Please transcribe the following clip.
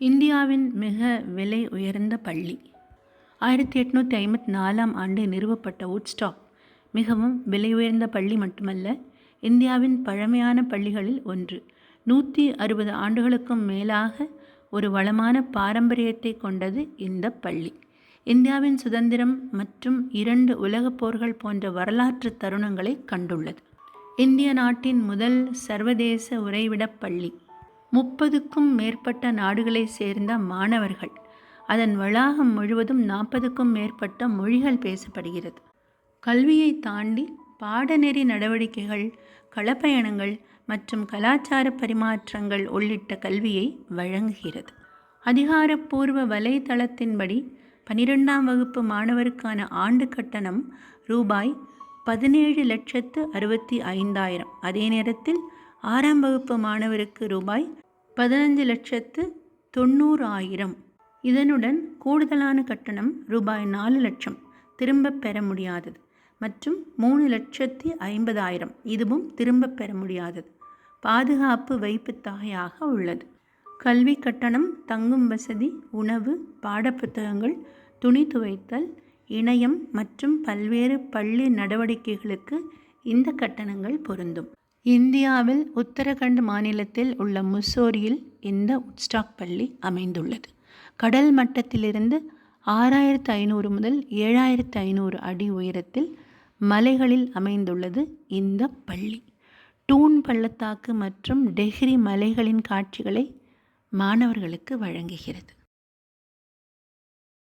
இந்தியாவின் மிக விலை உயர்ந்த பள்ளி. ஆயிரத்தி எட்நூற்றி ஐம்பத்தி நாலாம் ஆண்டு நிறுவப்பட்ட உட்ஸ்டாப் மிகவும் விலை உயர்ந்த பள்ளி மட்டுமல்ல இந்தியாவின் பழமையான பள்ளிகளில் ஒன்று. நூற்றி அறுபது ஆண்டுகளுக்கும் மேலாக ஒரு வளமான பாரம்பரியத்தை கொண்டது இந்த பள்ளி. இந்தியாவின் சுதந்திரம் மற்றும் இரண்டு உலகப் போர்கள் போன்ற வரலாற்று தருணங்களை கண்டுள்ளது. இந்திய நாட்டின் முதல் சர்வதேச உறைவிடப் பள்ளி. முப்பதுக்கும் மேற்பட்ட நாடுகளை சேர்ந்த மாணவர்கள். அதன் வளாகம் முழுவதும் நாற்பதுக்கும் மேற்பட்ட மொழிகள் பேசப்படுகிறது. கல்வியை தாண்டி பாடநெறி நடவடிக்கைகள் களப்பயணங்கள் மற்றும் கலாச்சார பரிமாற்றங்கள் உள்ளிட்ட கல்வியை வழங்குகிறது. அதிகாரப்பூர்வ வலைத்தளத்தின்படி பனிரெண்டாம் வகுப்பு மாணவருக்கான ஆண்டு கட்டணம் ரூபாய் பதினேழு லட்சத்து அறுபத்தி ஐந்தாயிரம். அதே நேரத்தில் ஆறாம் வகுப்பு மாணவருக்கு ரூபாய் பதினஞ்சு லட்சத்து தொண்ணூறு ஆயிரம் இதனுடன் கூடுதலான கட்டணம் ரூபாய் நாலு லட்சம். திரும்பப் பெற முடியாதது. மற்றும் மூணு லட்சத்தி ஐம்பதாயிரம். இதுவும் திரும்பப் பெற முடியாதது. பாதுகாப்பு வைப்பு தொகையாக உள்ளது. கல்வி கட்டணம் தங்கும் வசதி உணவு பாடப்புத்தகங்கள் துணி துவைத்தல் இணையம் மற்றும் பல்வேறு பள்ளி நடவடிக்கைகளுக்கு இந்த கட்டணங்கள் பொருந்தும். இந்தியாவில் உத்தரகண்ட் மாநிலத்தில் உள்ள முசோரியில் இந்த உட்ஸ்டாக் பள்ளி அமைந்துள்ளது. கடல் மட்டத்திலிருந்து ஆறாயிரத்து ஐநூறு முதல் ஏழாயிரத்து ஐநூறு அடி உயரத்தில் மலைகளில் அமைந்துள்ளது இந்த பள்ளி. டூன் பள்ளத்தாக்கு மற்றும் டெஹ்ரி மலைகளின் காட்சிகளை மாணவர்களுக்கு வழங்குகிறது.